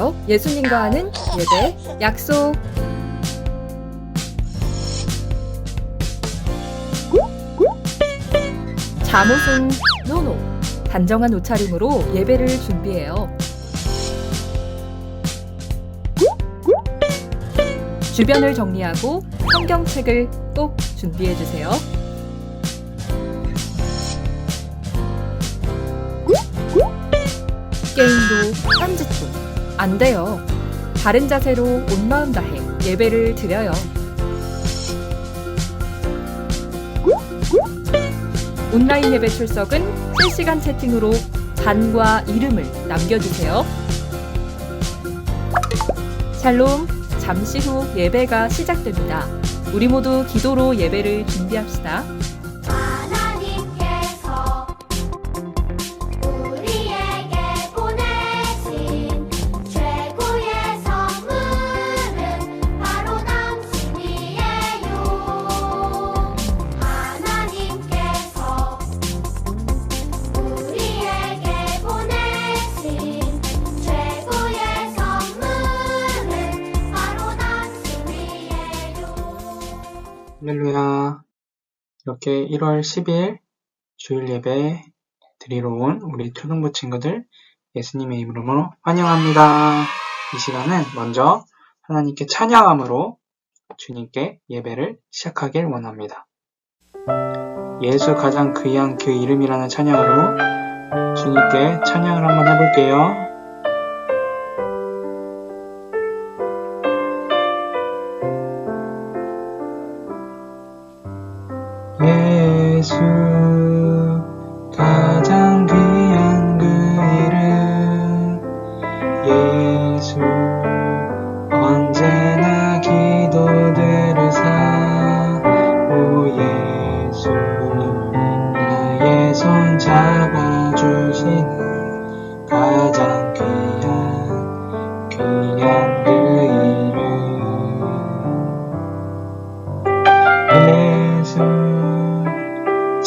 안녕하세요. 예수님과 하는 예배 약속. 잠옷은 노노. 단정한 옷차림으로 예배를 준비해요. 주변을 정리하고 성경책을 꼭 준비해 주세요. 게임도 안 돼요. 바른 자세로 온 마음 다해 예배를 드려요. 온라인 예배 출석은 실시간 채팅으로 잔과 이름을 남겨주세요. 샬롬, 잠시 후 예배가 시작됩니다. 우리 모두 기도로 예배를 준비합시다. 이렇게 1월 10일 주일 예배 드리러 온 우리 초등부 친구들 예수님의 이름으로 환영합니다. 이 시간은 먼저 하나님께 찬양함으로 주님께 예배를 시작하길 원합니다. 예수 가장 귀한 그 이름이라는 찬양으로 주님께 찬양을 한번 해볼게요.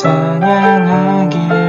찬양하길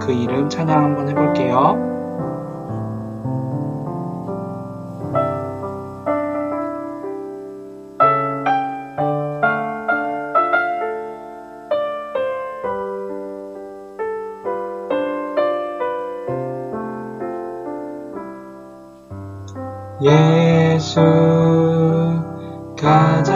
그 이름 찬양 한번 해볼게요. 예수 가장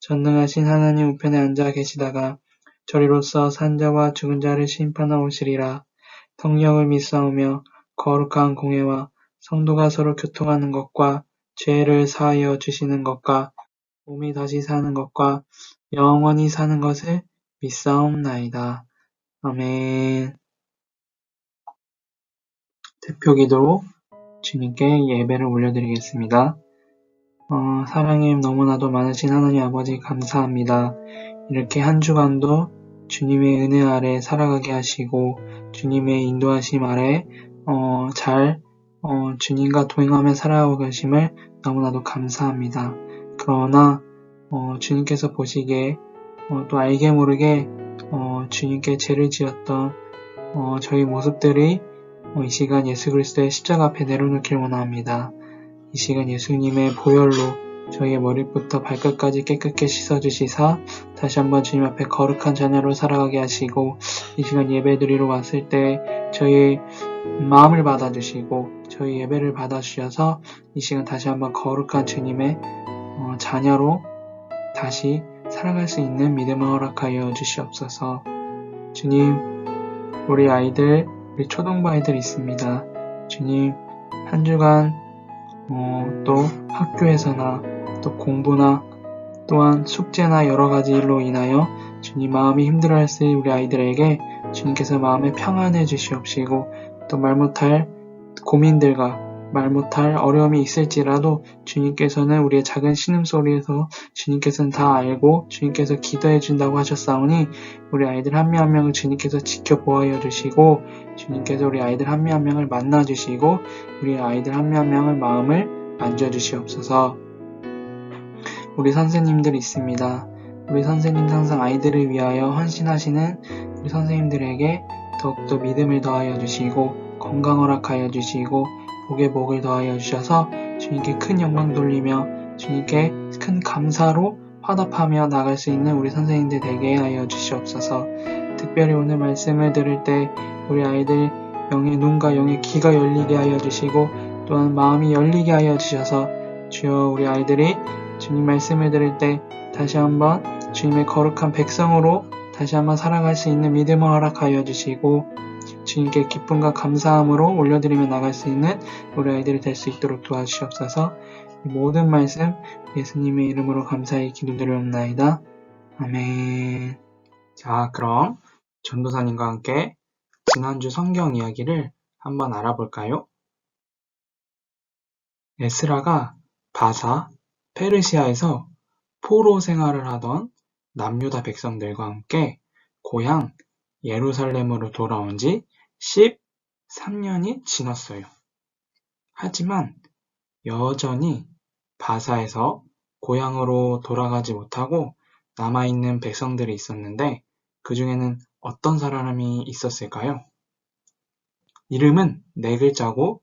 전능하신 하나님 우편에 앉아 계시다가 저리로서 산자와 죽은 자를 심판하러 오시리라. 성령을 믿사오며 거룩한 공예와 성도가 서로 교통하는 것과 죄를 사하여 주시는 것과 몸이 다시 사는 것과 영원히 사는 것을 믿사옵나이다. 아멘. 대표 기도로 주님께 예배를 올려드리겠습니다. 어, 사랑이 너무나도 많으신 하나님 아버지 감사합니다. 이렇게 한 주간도 주님의 은혜 아래 살아가게 하시고 주님의 인도하심 아래 어, 잘 어, 주님과 동행하며 살아가고 계심을 너무나도 감사합니다. 그러나 어, 주님께서 보시기에 어, 또 알게 모르게 어, 주님께 죄를 지었던 어, 저희 모습들이 어, 이 시간 예수 그리스도의 십자가 앞에 내려놓길 원합니다. 이 시간 예수님의 보혈로 저희의 머리부터 발끝까지 깨끗게 씻어주시사 다시 한번 주님 앞에 거룩한 자녀로 살아가게 하시고 이 시간 예배드리러 왔을 때 저희의 마음을 받아주시고 저희 예배를 받아주셔서 이 시간 다시 한번 거룩한 주님의 어, 자녀로 다시 살아갈 수 있는 믿음을 허락하여 주시옵소서. 주님 우리 아이들 우리 초등부 아이들 있습니다. 주님 한 주간 어, 또 학교에서나 또 공부나 또한 숙제나 여러 가지 일로 인하여 주님 마음이 힘들어했을 우리 아이들에게 주님께서 마음에 평안해 주시옵시고 또 말 못할 고민들과 말 못할 어려움이 있을지라도 주님께서는 우리의 작은 신음소리에서 주님께서는 다 알고 주님께서 기도해 준다고 하셨사오니 우리 아이들 한 명 한 명을 주님께서 지켜보아여 주시고 주님께서 우리 아이들 한 명 한 명을 만나 주시고 우리 아이들 한 명 한 명을 마음을 만져 주시옵소서. 우리 선생님들 있습니다. 우리 선생님 항상 아이들을 위하여 헌신하시는 우리 선생님들에게 더욱더 믿음을 더하여 주시고 건강 허락하여 주시고 복의 복을 더하여 주셔서 주님께 큰 영광 돌리며 주님께 큰 감사로 화답하며 나갈 수 있는 우리 선생님들 되게 하여 주시옵소서. 특별히 오늘 말씀을 들을 때 우리 아이들 영의 눈과 영의 귀가 열리게 하여 주시고 또한 마음이 열리게 하여 주셔서 주여 우리 아이들이 주님 말씀을 들을 때 다시 한번 주님의 거룩한 백성으로 다시 한번 살아갈 수 있는 믿음을 허락하여 주시고 주님께 기쁨과 감사함으로 올려드리며 나갈 수 있는 우리 아이들이 될 수 있도록 도와주시옵소서 이 모든 말씀 예수님의 이름으로 감사히 기도드리옵나이다. 아멘. 자, 그럼 전도사님과 함께 지난주 성경 이야기를 한번 알아볼까요? 에스라가 바사, 페르시아에서 포로 생활을 하던 남유다 백성들과 함께 고향 예루살렘으로 돌아온 지 13년이 지났어요. 하지만 여전히 바사에서 고향으로 돌아가지 못하고 남아있는 백성들이 있었는데 그 중에는 어떤 사람이 있었을까요? 이름은 네 글자고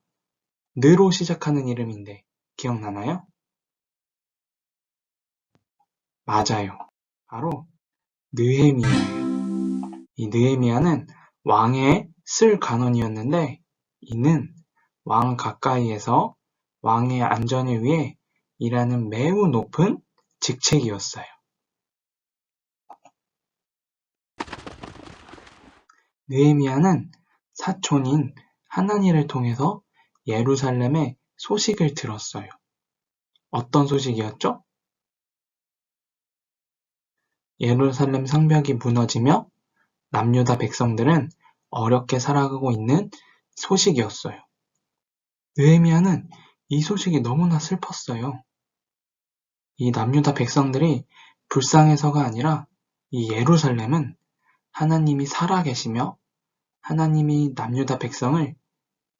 느로 시작하는 이름인데 기억나나요? 맞아요. 바로 느헤미야예요. 이 느헤미야는 왕의 쓸 간원이었는데 이는 왕 가까이에서 왕의 안전을 위해 일하는 매우 높은 직책이었어요. 느헤미야는 사촌인 하나니를 통해서 예루살렘의 소식을 들었어요. 어떤 소식이었죠? 예루살렘 성벽이 무너지며 남유다 백성들은 어렵게 살아가고 있는 소식이었어요. 느헤미야는 이 소식이 너무나 슬펐어요. 이 남유다 백성들이 불쌍해서가 아니라 이 예루살렘은 하나님이 살아계시며 하나님이 남유다 백성을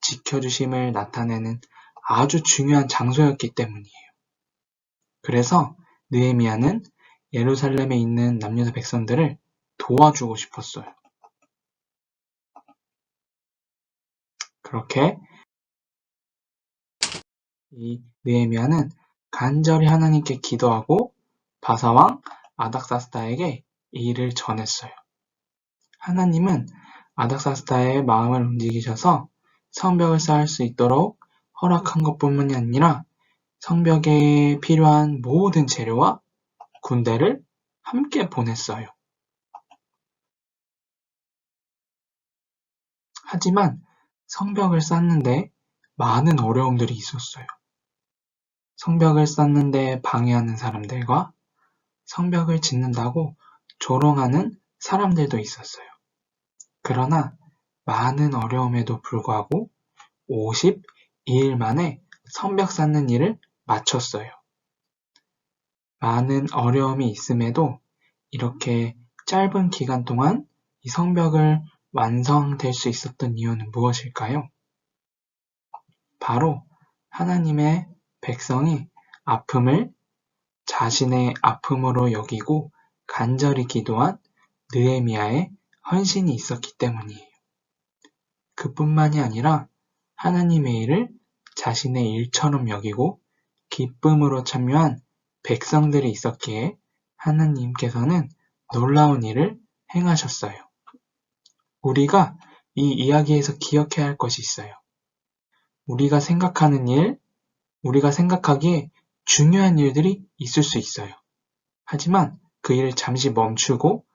지켜주심을 나타내는 아주 중요한 장소였기 때문이에요. 그래서 느헤미야는 예루살렘에 있는 남유다 백성들을 도와주고 싶었어요. 그렇게 이 느헤미야는 간절히 하나님께 기도하고 바사왕 아닥사스다에게 이 일을 전했어요. 하나님은 아닥사스다의 마음을 움직이셔서 성벽을 쌓을 수 있도록 허락한 것뿐만이 아니라 성벽에 필요한 모든 재료와 군대를 함께 보냈어요. 하지만 성벽을 쌓는데 많은 어려움들이 있었어요. 성벽을 쌓는데 방해하는 사람들과 성벽을 짓는다고 조롱하는 사람들도 있었어요. 그러나 많은 어려움에도 불구하고 52일 만에 성벽 쌓는 일을 마쳤어요. 많은 어려움이 있음에도 이렇게 짧은 기간 동안 이 성벽을 완성될 수 있었던 이유는 무엇일까요? 바로 하나님의 백성이 아픔을 자신의 아픔으로 여기고 간절히 기도한 느헤미야의 헌신이 있었기 때문이에요. 그뿐만이 아니라 하나님의 일을 자신의 일처럼 여기고 기쁨으로 참여한 백성들이 있었기에 하나님께서는 놀라운 일을 행하셨어요. 우리가 이 이야기에서 기억해야 할 것이 있어요. 우리가 생각하는 일, 우리가 생각하기에 중요한 일들이 있을 수 있어요. 하지만 그 일을 잠시 멈추고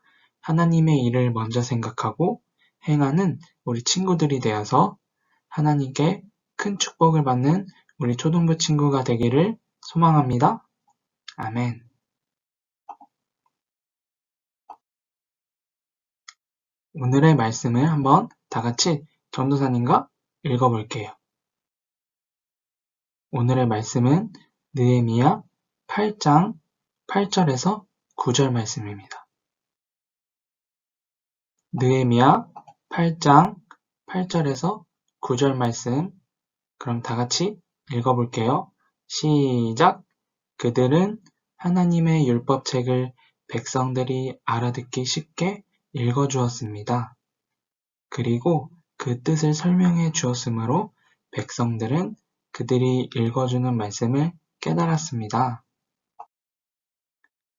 하나님의 일을 먼저 생각하고 행하는 우리 친구들이 되어서 하나님께 큰 축복을 받는 우리 초등부 친구가 되기를 소망합니다. 아멘. 오늘의 말씀을 한번 다 같이 전도사님과 읽어볼게요. 오늘의 말씀은 느헤미야 8장 8절에서 9절 말씀입니다. 느헤미야 8장 8절에서 9절 말씀 그럼 다 같이 읽어볼게요. 시작! 그들은 하나님의 율법책을 백성들이 알아듣기 쉽게 읽어 주었습니다. 그리고 그 뜻을 설명해 주었으므로 백성들은 그들이 읽어주는 말씀을 깨달았습니다.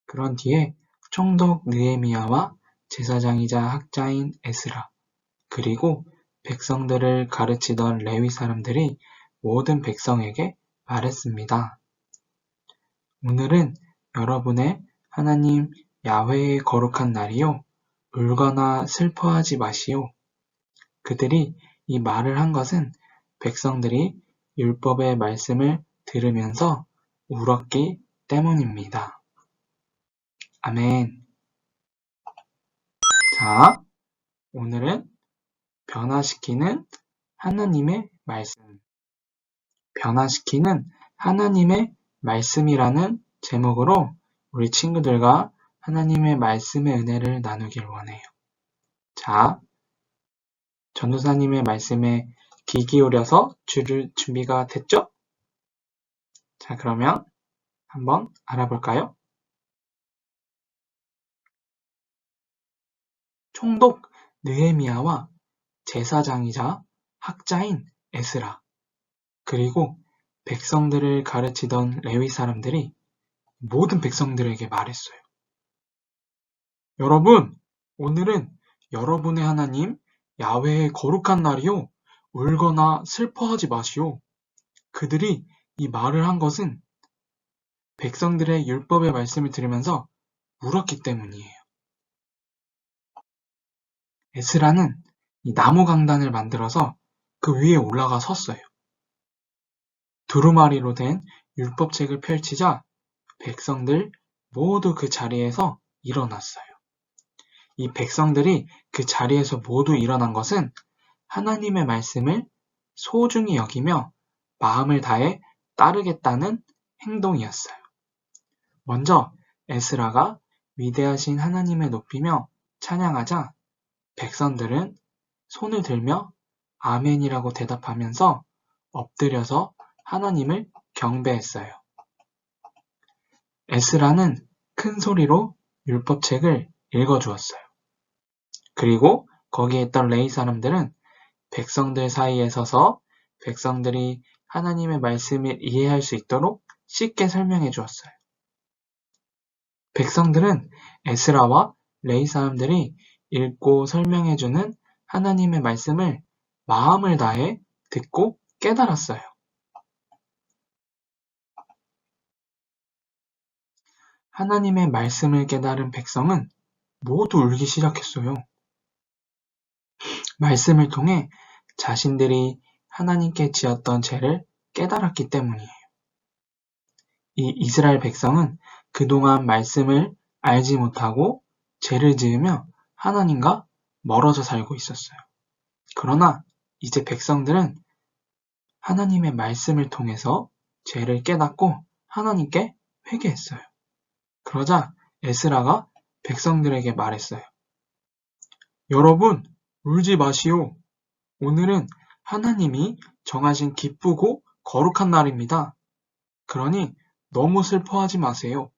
그런 뒤에 총독 느헤미야와 제사장이자 학자인 에스라 그리고 백성들을 가르치던 레위 사람들이 모든 백성에게 말했습니다. 오늘은 여러분의 하나님 야훼의 거룩한 날이요. 울거나 슬퍼하지 마시오. 그들이 이 말을 한 것은 백성들이 율법의 말씀을 들으면서 울었기 때문입니다. 아멘. 자, 오늘은 변화시키는 하나님의 말씀. 변화시키는 하나님의 말씀이라는 제목으로 우리 친구들과 하나님의 말씀의 은혜를 나누길 원해요. 자, 전도사님의 말씀에 귀 기울여서 줄을 준비가 됐죠? 자, 그러면 한번 알아볼까요? 총독 느헤미야와 제사장이자 학자인 에스라 그리고 백성들을 가르치던 레위 사람들이 모든 백성들에게 말했어요. 여러분, 오늘은 여러분의 하나님 야훼의 거룩한 날이요. 울거나 슬퍼하지 마시오. 그들이 이 말을 한 것은 백성들의 율법의 말씀을 들으면서 울었기 때문이에요. 에스라는 이 나무 강단을 만들어서 그 위에 올라가 섰어요. 두루마리로 된 율법책을 펼치자 백성들 모두 그 자리에서 일어났어요. 이 백성들이 그 자리에서 모두 일어난 것은 하나님의 말씀을 소중히 여기며 마음을 다해 따르겠다는 행동이었어요. 먼저 에스라가 위대하신 하나님을 높이며 찬양하자 백성들은 손을 들며 아멘이라고 대답하면서 엎드려서 하나님을 경배했어요. 에스라는 그큰 소리로 율법책을 읽어주었어요. 그리고 거기에 있던 레이 사람들은 백성들 사이에 서서 백성들이 하나님의 말씀을 이해할 수 있도록 쉽게 설명해 주었어요. 백성들은 에스라와 레이 사람들이 읽고 설명해 주는 하나님의 말씀을 마음을 다해 듣고 깨달았어요. 하나님의 말씀을 깨달은 백성은 모두 울기 시작했어요. 말씀을 통해 자신들이 하나님께 지었던 죄를 깨달았기 때문이에요. 이 이스라엘 백성은 그동안 말씀을 알지 못하고 죄를 지으며 하나님과 멀어져 살고 있었어요. 그러나 이제 백성들은 하나님의 말씀을 통해서 죄를 깨닫고 하나님께 회개했어요. 그러자 에스라가 백성들에게 말했어요. 여러분, 울지 마시오. 오늘은 하나님이 정하신 기쁘고 거룩한 날입니다. 그러니 너무 슬퍼하지 마세요.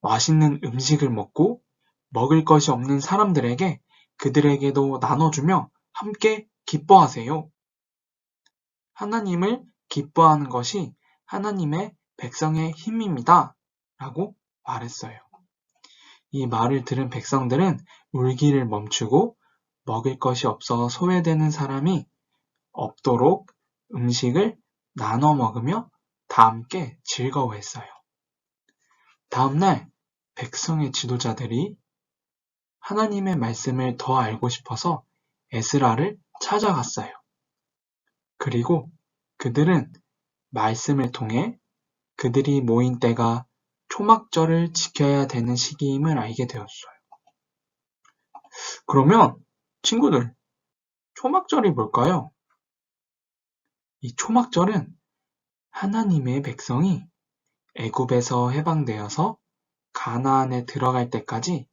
맛있는 음식을 먹고 먹을 것이 없는 사람들에게 그들에게도 나눠주며 함께 기뻐하세요. 하나님을 기뻐하는 것이 하나님의 백성의 힘입니다. 라고 말했어요. 이 말을 들은 백성들은 울기를 멈추고 먹을 것이 없어 소외되는 사람이 없도록 음식을 나눠 먹으며 다 함께 즐거워했어요. 다음날 백성의 지도자들이 하나님의 말씀을 더 알고 싶어서 에스라를 찾아갔어요. 그리고 그들은 말씀을 통해 그들이 모인 때가 초막절을 지켜야 되는 시기임을 알게 되었어요. 그러면 친구들, 초막절이 뭘까요? 이 초막절은 하나님의 백성이 애굽에서 해방되어서 가나안에 들어갈 때까지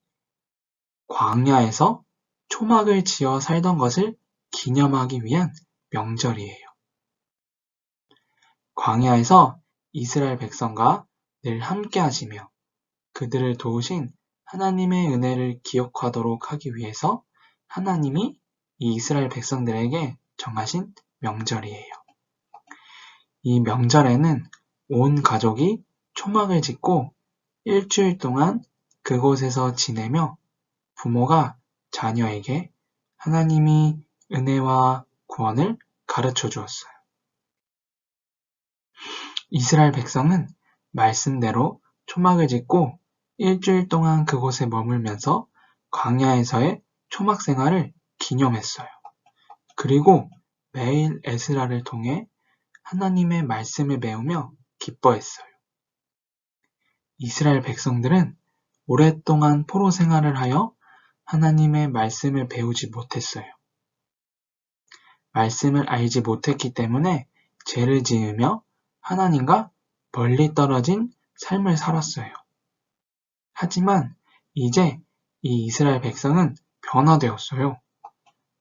광야에서 초막을 지어 살던 것을 기념하기 위한 명절이에요. 광야에서 이스라엘 백성과 늘 함께 하시며 그들을 도우신 하나님의 은혜를 기억하도록 하기 위해서 하나님이 이 이스라엘 백성들에게 정하신 명절이에요. 이 명절에는 온 가족이 초막을 짓고 일주일 동안 그곳에서 지내며 부모가 자녀에게 하나님이 은혜와 구원을 가르쳐 주었어요. 이스라엘 백성은 말씀대로 초막을 짓고 일주일 동안 그곳에 머물면서 광야에서의 초막 생활을 기념했어요. 그리고 매일 에스라를 통해 하나님의 말씀을 배우며 기뻐했어요. 이스라엘 백성들은 오랫동안 포로 생활을 하여 하나님의 말씀을 배우지 못했어요. 말씀을 알지 못했기 때문에 죄를 지으며 하나님과 멀리 떨어진 삶을 살았어요. 하지만 이제 이 이스라엘 백성은 변화되었어요.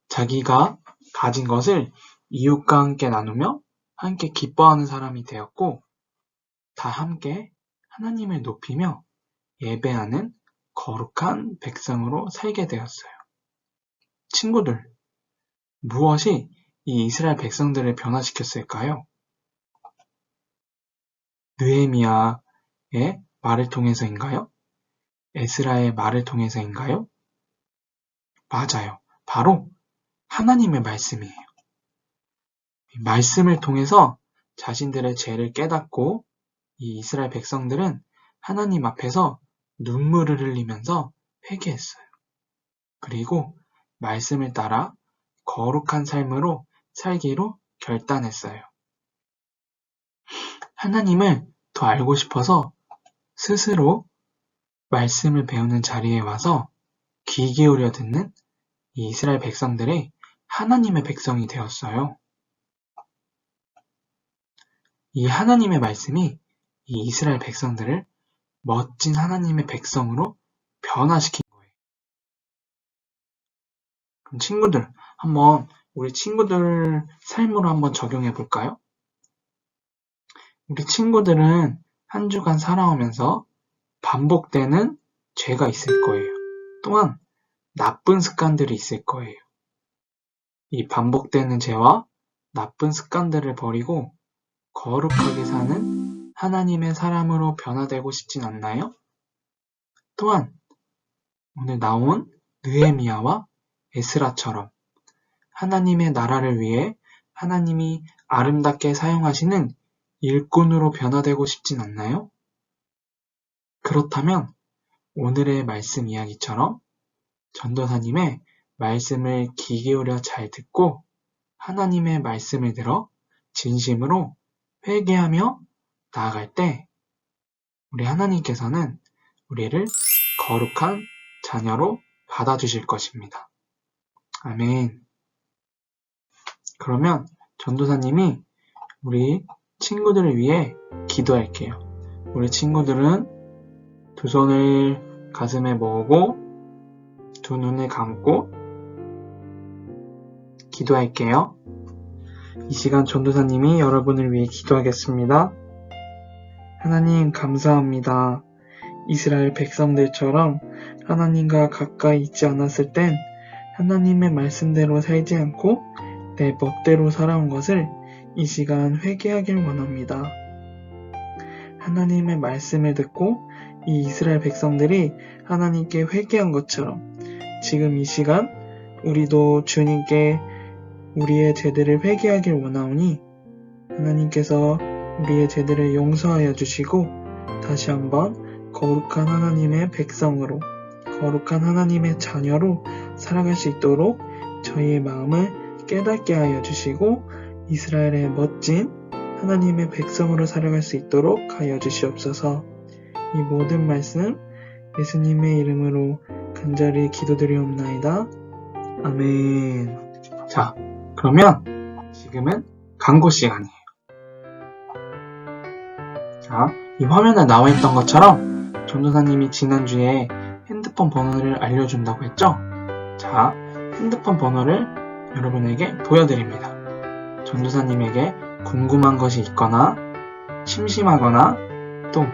자기가 가진 것을 이웃과 함께 나누며 함께 기뻐하는 사람이 되었고, 다 함께 하나님을 높이며 예배하는 거룩한 백성으로 살게 되었어요. 친구들, 무엇이 이 이스라엘 백성들을 변화시켰을까요? 느헤미야의 말을 통해서인가요? 에스라의 말을 통해서인가요? 맞아요. 바로 하나님의 말씀이에요. 말씀을 통해서 자신들의 죄를 깨닫고 이 이스라엘 백성들은 하나님 앞에서 눈물을 흘리면서 회개했어요. 그리고 말씀을 따라 거룩한 삶으로 살기로 결단했어요. 하나님을 더 알고 싶어서 스스로 말씀을 배우는 자리에 와서 귀 기울여 듣는 이 이스라엘 백성들의 하나님의 백성이 되었어요. 이 하나님의 말씀이 이 이스라엘 백성들을 멋진 하나님의 백성으로 변화시킨 거예요. 그럼 친구들, 한번 우리 친구들 삶으로 한번 적용해 볼까요? 우리 친구들은 한 주간 살아오면서 반복되는 죄가 있을 거예요. 또한 나쁜 습관들이 있을 거예요. 이 반복되는 죄와 나쁜 습관들을 버리고 거룩하게 사는 하나님의 사람으로 변화되고 싶진 않나요? 또한 오늘 나온 느헤미야와 에스라처럼 하나님의 나라를 위해 하나님이 아름답게 사용하시는 일꾼으로 변화되고 싶진 않나요? 그렇다면 오늘의 말씀 이야기처럼 전도사님의 말씀을 귀 기울여 잘 듣고 하나님의 말씀을 들어 진심으로 회개하며 나아갈 때 우리 하나님께서는 우리를 거룩한 자녀로 받아주실 것입니다. 아멘. 그러면 전도사님이 우리 친구들을 위해 기도할게요. 우리 친구들은 두 손을 가슴에 모으고 두 눈을 감고 기도할게요. 이 시간 전도사님이 여러분을 위해 기도하겠습니다. 하나님 감사합니다. 이스라엘 백성들처럼 하나님과 가까이 있지 않았을 땐 하나님의 말씀대로 살지 않고 내 법대로 살아온 것을 이 시간 회개하길 원합니다. 하나님의 말씀을 듣고 이 이스라엘 백성들이 하나님께 회개한 것처럼 지금 이 시간 우리도 주님께 우리의 죄들을 회개하길 원하오니 하나님께서 우리의 죄들을 용서하여 주시고 다시 한번 거룩한 하나님의 백성으로 거룩한 하나님의 자녀로 살아갈 수 있도록 저희의 마음을 깨닫게 하여 주시고 이스라엘의 멋진 하나님의 백성으로 살아갈 수 있도록 하여 주시옵소서. 이 모든 말씀 예수님의 이름으로 간절히 기도드리옵나이다. 아멘. 자, 그러면 지금은 광고 시간이에요. 자, 이 화면에 나와 있던 것처럼 전도사님이 지난주에 핸드폰 번호를 알려준다고 했죠? 자, 핸드폰 번호를 여러분에게 보여드립니다. 전도사님에게 궁금한 것이 있거나 심심하거나 또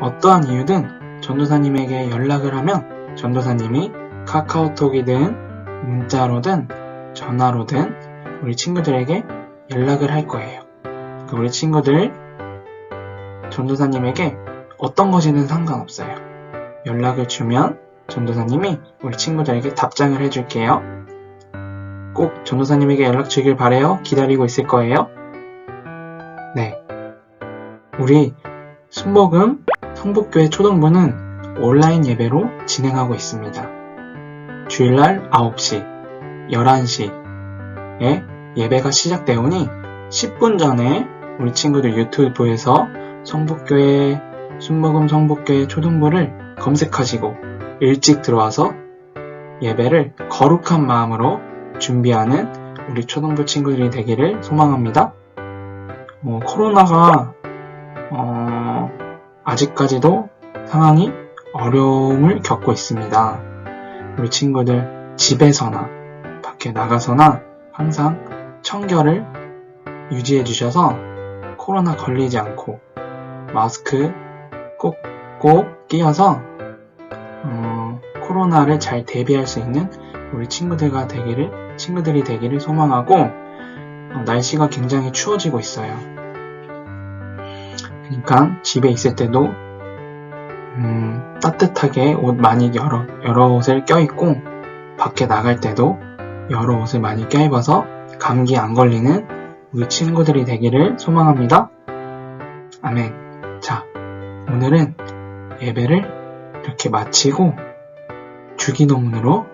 어떠한 이유든 전도사님에게 연락을 하면 전도사님이 카카오톡이든 문자로든 전화로든 우리 친구들에게 연락을 할 거예요. 그 우리 친구들 전도사님에게 어떤 것이든 상관없어요. 연락을 주면 전도사님이 우리 친구들에게 답장을 해줄게요. 꼭 전도사님에게 연락 주길 바래요. 기다리고 있을 거예요. 네. 우리 순복음 성북교회 초등부는 온라인 예배로 진행하고 있습니다. 주일날 9시, 11시에 예배가 시작되오니 10분 전에 우리 친구들 유튜브에서 성북교회 순복음 성북교회 초등부를 검색하시고 일찍 들어와서 예배를 거룩한 마음으로 준비하는 우리 초등부 친구들이 되기를 소망합니다. 어, 코로나가 어, 아직까지도 상황이 어려움을 겪고 있습니다. 우리 친구들 집에서나 밖에 나가서나 항상 청결을 유지해 주셔서 코로나 걸리지 않고 마스크 꼭꼭 끼어서 어, 코로나를 잘 대비할 수 있는 우리 친구들과 되기를 친구들이 되기를 소망하고 어, 날씨가 굉장히 추워지고 있어요. 그러니까 집에 있을 때도 음, 따뜻하게 옷 많이 여러 여러 옷을 껴입고 밖에 나갈 때도 여러 옷을 많이 껴입어서 감기 안 걸리는 우리 친구들이 되기를 소망합니다. 아멘. 자, 오늘은 예배를 이렇게 마치고 주기도문으로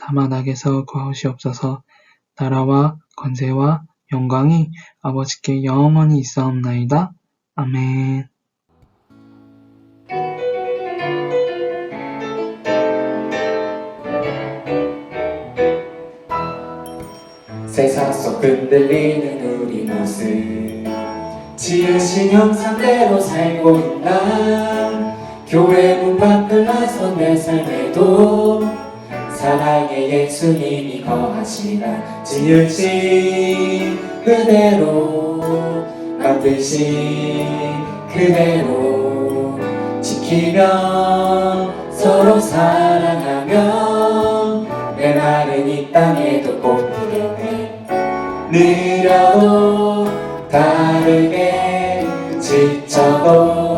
다만 악에서 거하시옵소서 나라와 권세와 영광이 아버지께 영원히 있사옵나이다. 아멘. 세상 속 흔들리는 우리 모습 지으신 형상대로 살고 있나 교회 문 밖을 나선 내 삶에도 사랑의 예수님이 거하시나 지으신 그대로 만드신 그대로 지키며 서로 사랑하며 내 말은 이 땅에도 꼭 느려도 다르게 지쳐도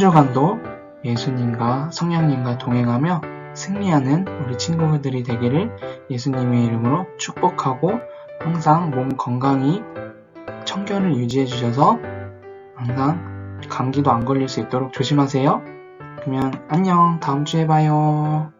친구들 한 주간도 예수님과 성령님과 동행하며 승리하는 우리 친구들이 되기를 예수님의 이름으로 축복하고 항상 몸 건강히 청결을 유지해 주셔서 항상 감기도 안 걸릴 수 있도록 조심하세요. 그러면 안녕 다음 주에 봐요.